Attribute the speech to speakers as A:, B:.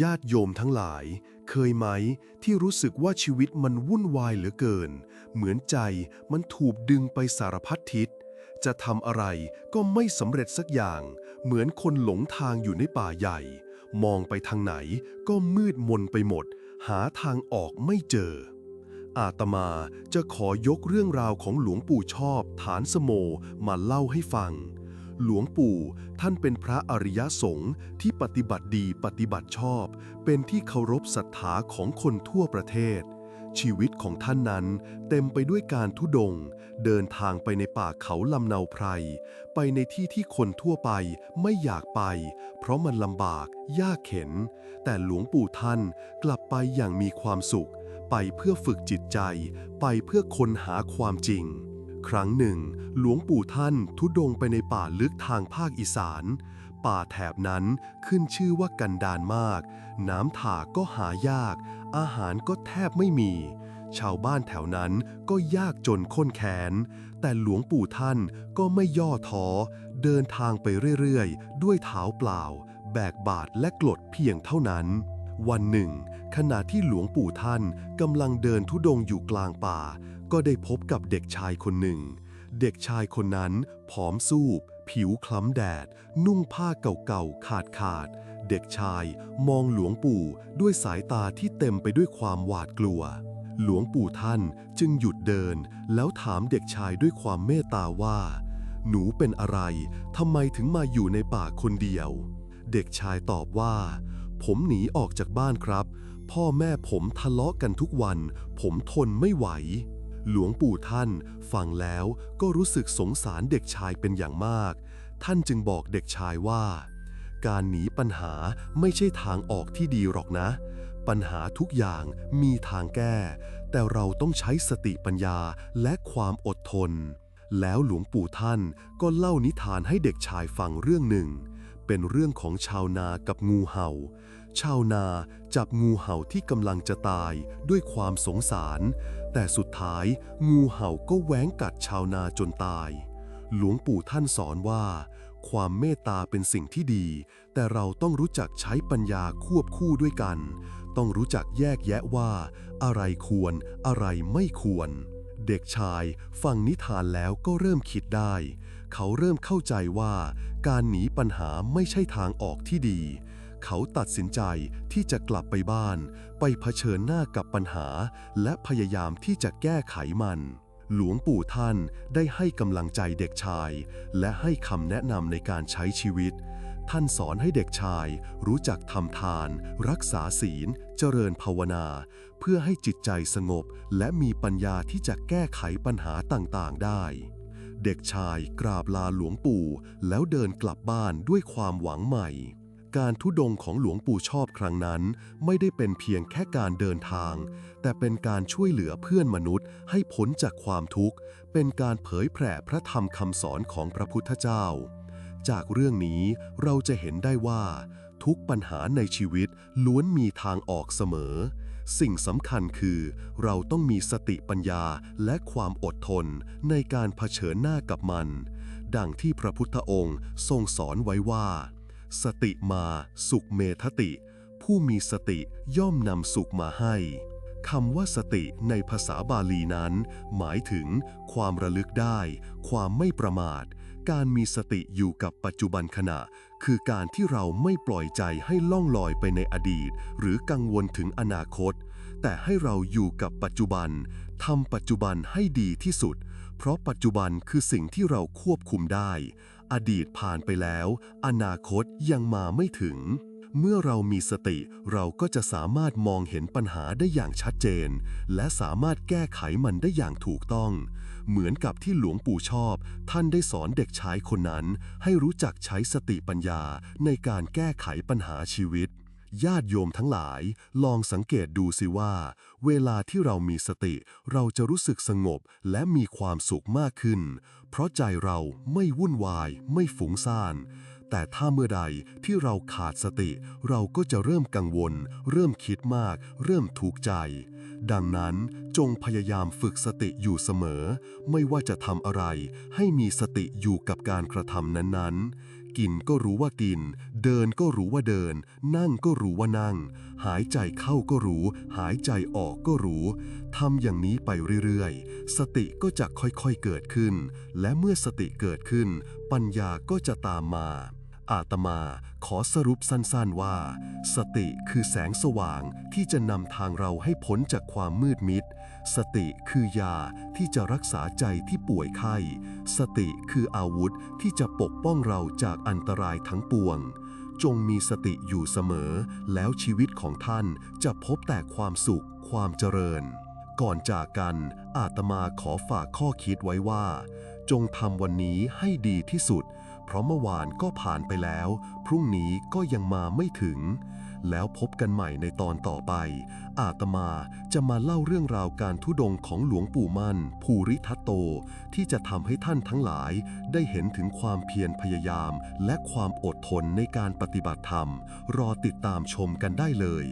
A: ญาติโยมทั้งหลาย เคยไหมที่รู้สึกว่าชีวิตมันวุ่นวายเหลือเกิน เหมือนใจมันถูกดึงไปสารพัดทิศ จะทำอะไรก็ไม่สำเร็จสักอย่าง เหมือนคนหลงทางอยู่ในป่าใหญ่ มองไปทางไหนก็มืดมนไปหมด หาทางออกไม่เจอ อาตมาจะขอยกเรื่องราวของหลวงปู่ชอบฐานสโมมาเล่าให้ฟัง หลวงปู่ท่านเป็นพระอริยสงฆ์ที่ปฏิบัติดีปฏิบัติชอบ เป็นที่เคารพศรัทธาของคนทั่วประเทศ ชีวิตของท่านนั้นเต็มไปด้วยการทุดง เดินทางไปในป่าเขาลำเนาไพร ไปในที่ที่คนทั่วไปไม่อยากไป เพราะมันลำบากยากเข็น แต่หลวงปู่ท่านกลับไปอย่างมีความสุข ไปเพื่อฝึกจิตใจ ไปเพื่อค้นหาความจริง ครั้งหนึ่ง หลวงปู่ท่านทุดงไปในป่าลึกทางภาคอีสาน ป่าแถบนั้นขึ้นชื่อว่ากันดานมาก น้ำถาก็หายาก อาหารก็แทบไม่มี ชาวบ้านแถวนั้นก็ยากจนข้นแค้น แต่หลวงปู่ท่านก็ไม่ย่อท้อ เดินทางไปเรื่อยๆ ด้วยเท้าเปล่า แบกบาทและกรดเพียงเท่านั้นวันหนึ่ง ขณะที่หลวงปู่ท่านกำลังเดินทุดงอยู่กลางป่า ก็ได้พบกับเด็กชายคนหนึ่ง เด็กชายคนนั้นผอมสูบ ผิวคล้ำแดด นุ่งผ้าเก่าๆ ขาดขาดๆเด็กชายมองหลวงปู่ด้วยสายตาที่เต็มไปด้วยความหวาดกลัว หลวงปู่ท่านจึงหยุดเดิน แล้วถามเด็กชายด้วยความเมตตาว่า หนูเป็นอะไร ทำไมถึงมาอยู่ในป่าคนเดียว เด็กชายตอบว่า ผมหนีออกจากบ้านครับพ่อแม่ผมทะเลาะกันทุกวัน ผมทนไม่ไหว หลวงปู่ท่านฟังแล้วก็รู้สึกสงสารเด็กชายเป็นอย่างมาก ท่านจึงบอกเด็กชายว่า การหนีปัญหาไม่ใช่ทางออกที่ดีหรอกนะ ปัญหาทุกอย่างมีทางแก้ แต่เราต้องใช้สติปัญญาและความอดทน แล้วหลวงปู่ท่านก็เล่านิทานให้เด็กชายฟังเรื่องหนึ่ง เป็นเรื่องของชาวนากับงูเห่า ชาวนาจับงูเห่าที่กำลังจะตายด้วยความสงสาร แต่สุดท้ายงูเห่าก็แหวงกัดชาวนาจนตาย หลวงปู่ท่านสอนว่า ความเมตตาเป็นสิ่งที่ดี แต่เราต้องรู้จักใช้ปัญญาควบคู่ด้วยกัน ต้องรู้จักแยกแยะว่า อะไรควรอะไรไม่ควร เด็กชายฟังนิทานแล้วก็เริ่มคิดได้ เขาเริ่มเข้าใจว่า การหนีปัญหาไม่ใช่ทางออกที่ดี เขาตัดสินใจที่จะกลับไปบ้าน ไปเผชิญหน้ากับปัญหา และพยายามที่จะแก้ไขมัน หลวงปู่ท่านได้ให้กำลังใจเด็กชาย และให้คำแนะนำในการใช้ชีวิต ท่านสอนให้เด็กชาย รู้จักทำทาน รักษาศีล เจริญภาวนา เพื่อให้จิตใจสงบ และมีปัญญาที่จะแก้ไขปัญหาต่างๆ ได้เด็กชายกราบลาหลวงปู่ แล้วเดินกลับบ้านด้วยความหวังใหม่ การทุดงของหลวงปู่ชอบครั้งนั้น ไม่ได้เป็นเพียงแค่การเดินทาง แต่เป็นการช่วยเหลือเพื่อนมนุษย์ให้พ้นจากความทุกข์ เป็นการเผยแผ่พระธรรมคำสอนของพระพุทธเจ้า จากเรื่องนี้เราจะเห็นได้ว่า ทุกปัญหาในชีวิตล้วนมีทางออกเสมอ สิ่งสำคัญคือ เราต้องมีสติปัญญาและความอดทนในการเผชิญหน้ากับมัน ดังที่พระพุทธองค์ทรงสอนไว้ว่า สติมาสุขเมทติ ผู้มีสติย่อมนำสุขมาให้คำว่าสติในภาษาบาลีนั้น หมายถึง ความระลึกได้ ความไม่ประมาท การมีสติอยู่กับปัจจุบันขณะ คือการที่เราไม่ปล่อยใจให้ล่องลอยไปในอดีต หรือกังวลถึงอนาคต แต่ให้เราอยู่กับปัจจุบันทำปัจจุบันให้ดีที่สุด เพราะปัจจุบันคือสิ่งที่เราควบคุมได้ อดีตผ่านไปแล้ว อนาคตยังมาไม่ถึง เมื่อเรามีสติเราก็จะสามารถมองเห็นปัญหาได้อย่างชัดเจน และสามารถแก้ไขมันได้อย่างถูกต้อง เหมือนกับที่หลวงปู่ชอบ ท่านได้สอนเด็กชายคนนั้น ให้รู้จักใช้สติปัญญาในการแก้ไขปัญหาชีวิต ญาติโยมทั้งหลาย ลองสังเกตดูสิว่า เวลาที่เรามีสติ เราจะรู้สึกสงบและมีความสุขมากขึ้น เพราะใจเราไม่วุ่นวาย ไม่ฟุ้งซ่าน แต่ถ้าเมื่อใดที่เราขาดสติ เราก็จะเริ่มกังวล เริ่มคิดมาก เริ่มทุกข์ใจ ดังนั้นจงพยายามฝึกสติอยู่เสมอ ไม่ว่าจะทำอะไร ให้มีสติอยู่กับการกระทำนั้นๆ กินก็รู้ว่ากิน เดินก็รู้ว่าเดิน นั่งก็รู้ว่านั่ง หายใจเข้าก็รู้ หายใจออกก็รู้ทำอย่างนี้ไปเรื่อยๆ สติก็จะค่อยๆเกิดขึ้น และเมื่อสติเกิดขึ้น ปัญญาก็จะตามมา อาตมาขอสรุปสั้นๆว่า สติคือแสงสว่างที่จะนำทางเราให้พ้นจากความมืดมิด สติคือยาที่จะรักษาใจที่ป่วยไข้ สติคืออาวุธที่จะปกป้องเราจากอันตรายทั้งปวง จงมีสติอยู่เสมอ แล้วชีวิตของท่านจะพบแต่ความสุข ความเจริญ ก่อนจากกัน อาตมาขอฝากข้อคิดไว้ว่า จงทำวันนี้ให้ดีที่สุด เพราะเมื่อวานก็ผ่านไปแล้ว พรุ่งนี้ก็ยังมาไม่ถึง แล้วพบกันใหม่ในตอนต่อไป อาตมาจะมาเล่าเรื่องราวการทุดงของหลวงปู่มั่น ภูริทัตโต ที่จะทำให้ท่านทั้งหลายได้เห็นถึงความเพียรพยายาม และความอดทนในการปฏิบัติธรรม รอติดตามชมกันได้เลย